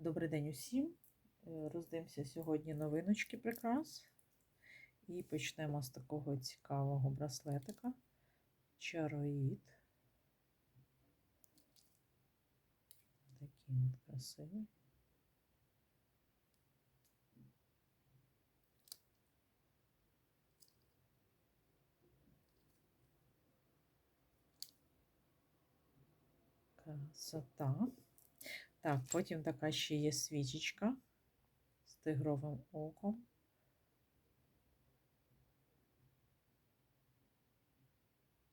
Добрий день усім. Е, Роздивимося сьогодні новиночки прикрас. І почнемо з такого цікавого браслетика. Чароїд. Такий от красивий. Красота. Так, потім така ще є свічечка з тигровим оком.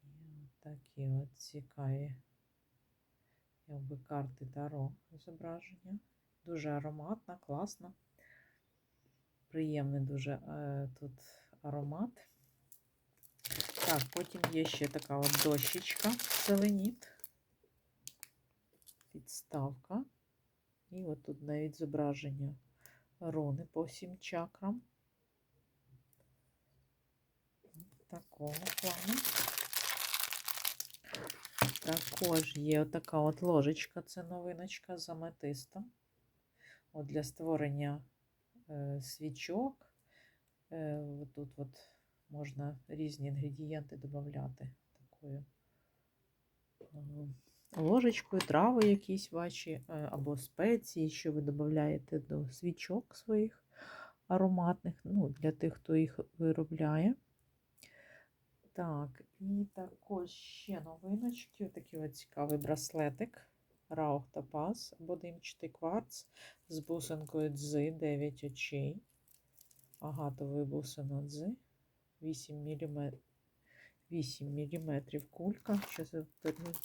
І такі от цікаві, якби карти Таро зображення. Дуже ароматна, класна. Приємний дуже е, тут аромат. Так, потім є ще така от дощечка зеленіт підставка. І от тут навіть зображення руни по всім чакрам. Такого плану. Також є отака от ложечка, це новиночка з аметистом. От Для створення е, свічок. Е, тут от можна різні інгредієнти додати такою. Е, ложечкою, трави якісь ваші, або спеції, що ви додаєте до свічок своїх ароматних, ну, для тих, хто їх виробляє. Так, і також ще новиночки. Такий от цікавий браслетик. Раух Топаз або димчатий кварц з бусинкою дзи 9 очей. Агатовою бусиною дзи 8 мм. 8 мм кулька. Зараз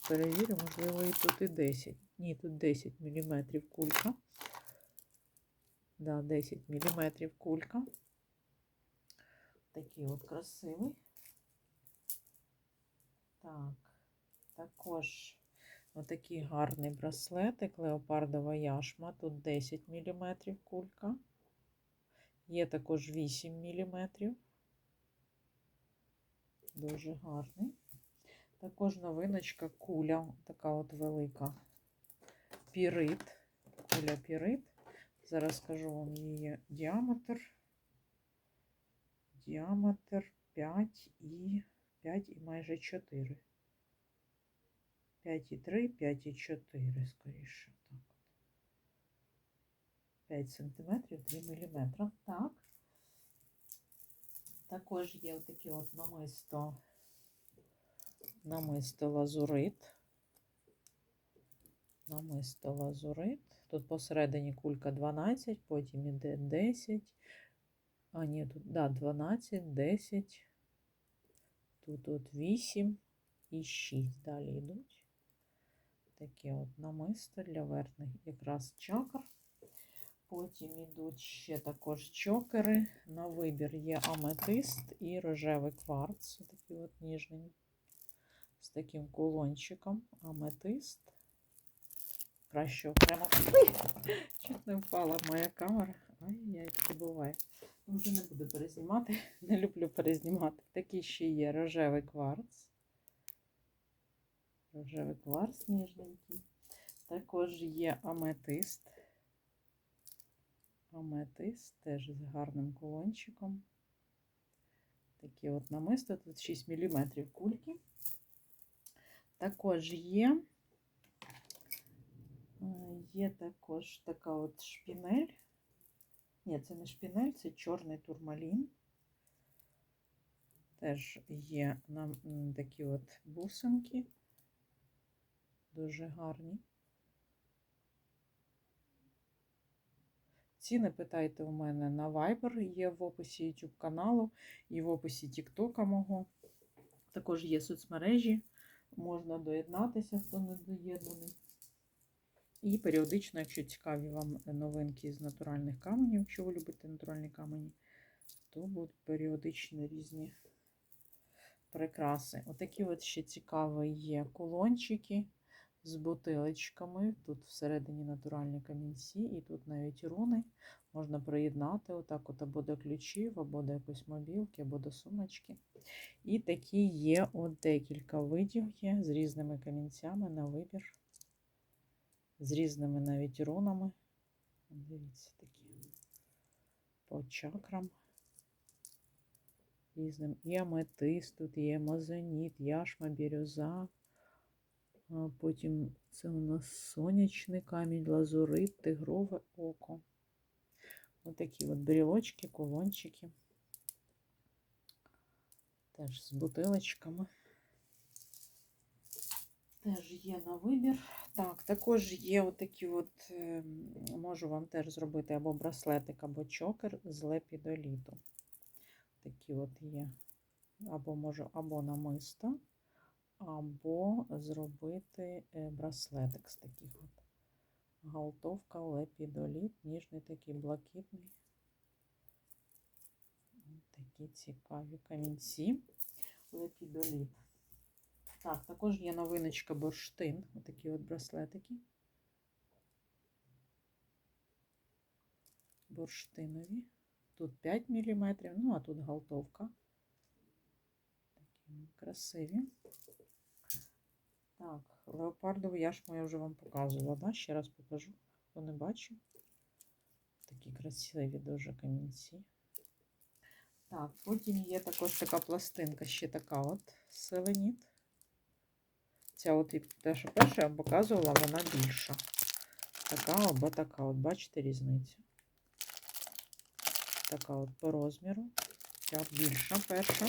перевірю, можливо, і тут і 10. Ні, тут 10 мм кулька. Да, 10 мм кулька. Такий от красивий. Так, також отакий гарний браслетик, леопардова яшма. Тут 10 мм кулька. Є також 8 мм. Дуже гарний. Також новиночка куля, така от велика пірит. Куля пірит. Зараз скажу вам її діаметр. Діаметр 5 і 5 і майже 4. 5,3, 5,4, скоріше. Так. 5 сантиметрів, 2 мм. Так. Також є такі от намисто, намисто лазурит. Намисто лазурит. Тут посередині кулька 12, потім іде 10. А, ні, тут да, 12, 10. Тут от 8 і 6 далі йдуть. Такі от намисто для верхних якраз чакр. Потім йдуть ще також чокери. На вибір є аметист і рожевий кварц. Такий от ніжний. З таким кулончиком. Аметист. Краще окремо. Чуть не впала моя камера. Ай-яй, таке буває. Ну, Вже не буду перезнімати. Не люблю перезнімати. Такий ще є рожевий кварц. Рожевий кварц ніжненький. Також є аметист. Аметист теж з гарним колончиком. Такі от намисто, тут 6 мм кульки. Також є, є також така от шпінель. Ні, це не шпінель, це чорний турмалін. Теж є нам такі от бусинки, дуже гарні. Ціни питайте у мене на Viber, є в описі YouTube каналу і в описі TikTok мого. Також є соцмережі, можна доєднатися, хто не доєднаний. І періодично, якщо цікаві вам новинки з натуральних каменів, якщо ви любите натуральні камені, то будуть періодично різні прикраси. Отакі от ще цікаві є кулончики з бутилочками. Тут всередині натуральні камінці, і тут навіть руни. Можна приєднати отак от або до ключів, або до якоїсь мобілки, або до сумочки. І такі є от декілька видів є з різними камінцями на вибір, з різними навіть рунами. Дивіться такі по чакрам різним. І аметист тут є, мозоніт, яшма, бірюза. Потім це у нас сонячний камінь, лазурит, тигрове око. Ось такі от брілочки, кулончики. Теж з бутилочками. Теж є на вибір. Так, також є отакі от, е, можу вам теж зробити або браслетик, або чокер з лепідоліту. Такі от є. Або можу або намисто, або зробити е, браслетик з таких от. Галтовка, лепідоліт, ніжний такий блакитний. Такі цікаві камінці. Лепідоліт. Так, також є новиночка бурштин. Отакі от браслетики. Бурштинові. Тут 5 мм, ну а тут галтовка. Красиві. Так, леопардову яшму я вже вам показувала, да? ще раз покажу, хто не бачив. Такі красиві дуже камінці. Так, потім є також така пластинка, ще така от селеніт. Ця от те, що перша я вам показувала, вона більша. Така або така, от бачите різницю. Така от по розміру. Ця більша перша.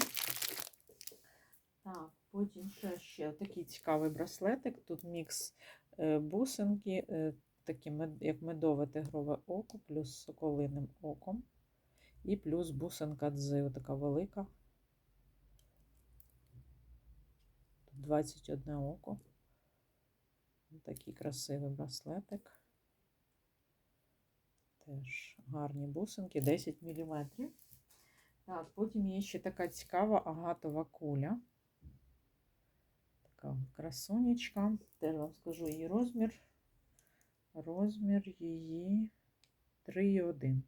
Так, потім ще, ще такий цікавий браслетик. Тут мікс е, бусинки, е, такі як медове тигрове око, плюс соколиним оком. І плюс бусинка дзи, така велика. Тут 21 око. Такий красивий браслетик. Теж гарні бусинки, 10 мм. Так, потім є ще така цікава агатова куля. Така красунечка. Теж вам скажу її розмір. Розмір її 3,1.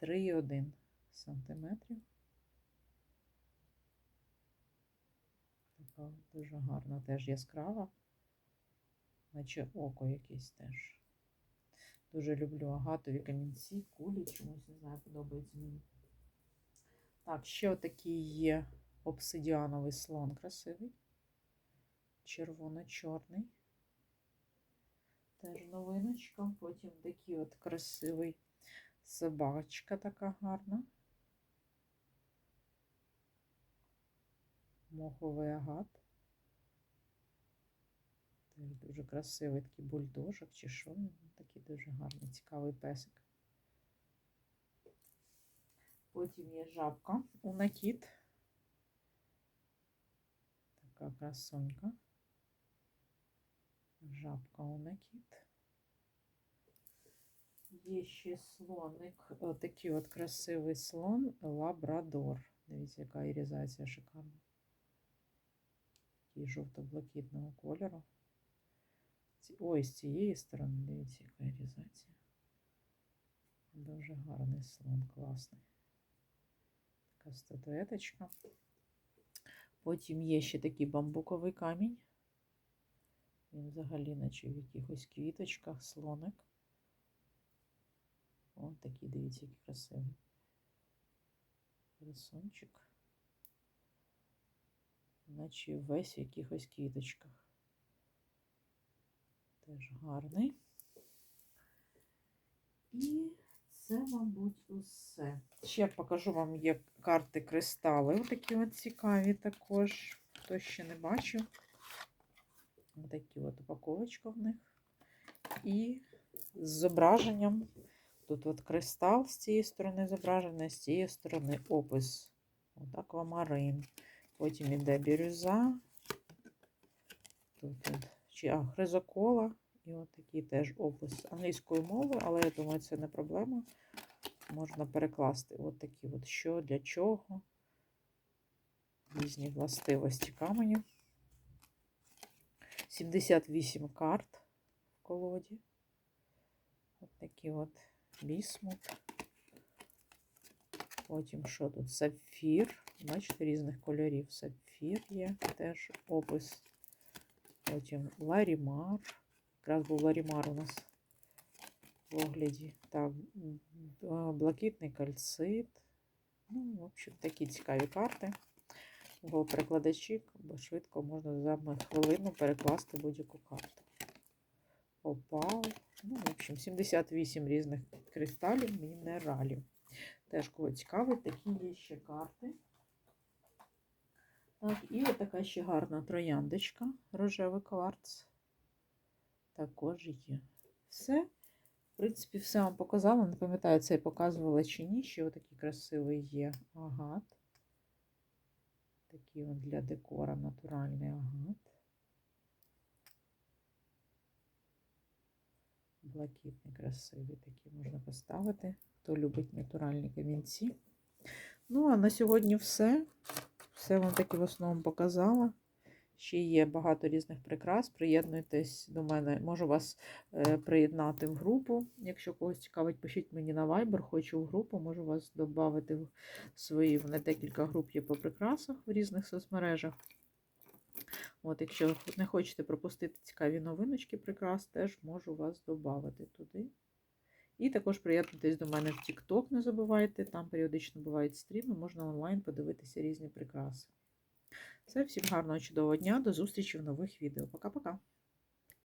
3,1 сантиметрів. Така дуже гарна, теж яскрава, наче око якесь теж. Дуже люблю агатові камінці, кулі, чомусь не знаю, подобається мені. Так, ще отакий є обсидіановий слон красивий. Червоно-чорний. Теж новиночка. Потім такий от красивий собачка така гарна. Моховий агат. Теж дуже красивий такий бульдожик чи що. Такий дуже гарний, цікавий песик. Потім є жабка у накіт. Така красунька. Жабка у накіт. Є ще слоник, отакий от красивий слон лабрадор. Дивіться, яка ірізація шикарна. Такий жовто-блакитного кольору. Ой, з цієї сторони, дивіться, яка ірізація. Дуже гарний слон, класний. Така статуеточка. Потім є ще такий бамбуковий камінь. Він взагалі, наче в якихось квіточках, слоник. Ось такий, дивіться, який красивий. Рисунчик. Наче весь в якихось квіточках. Теж гарний. І це, мабуть, усе. Ще покажу вам є карти кристали. Ось такі от цікаві також. Хто ще не бачив. Ось такі от упаковочка в них. І з зображенням. Тут от кристал з цієї сторони зображений, з цієї сторони опис. От аквамарин. Потім іде бірюза. Тут от, чи, а, хризокола. І от такий теж опис англійською мовою, але я думаю, це не проблема. Можна перекласти от такі от що, для чого. Різні властивості каменю. 78 карт в колоді. От такі от бісмут. Потім що тут? Сапфір. Бачите, різних кольорів. Сапфір є теж опис. Потім ларімар. Якраз був ларімар у нас огляді. Так, блакитний кальцит. Ну, в общем, такі цікаві карти. Його перекладачі бо швидко можна за хвилину перекласти будь-яку карту. Опал. Ну, в общем, 78 різних кристалів, мінералів. Теж кого цікавить, такі є ще карти. Так, і от така ще гарна трояндочка, рожевий кварц. Також є. Все. В принципі, все вам показала. Не пам'ятаю, це я показувала чи ні. Ще отакий красивий є агат. Такий он для декора натуральний агат. Блакитний, красивий такий можна поставити. Хто любить натуральні камінці. Ну, а на сьогодні все. Все вам таки в основному показала. Ще є багато різних прикрас. Приєднуйтесь до мене. Можу вас е, приєднати в групу. Якщо когось цікавить, пишіть мені на Viber, хочу в групу, можу вас додати в свої. В мене декілька груп є по прикрасах в різних соцмережах. От, якщо не хочете пропустити цікаві новиночки прикрас, теж можу вас додати туди. І також приєднуйтесь до мене в TikTok, не забувайте, там періодично бувають стріми, можна онлайн подивитися різні прикраси. Все, всім гарного чудового дня, до зустрічі в нових відео. Пока-пока!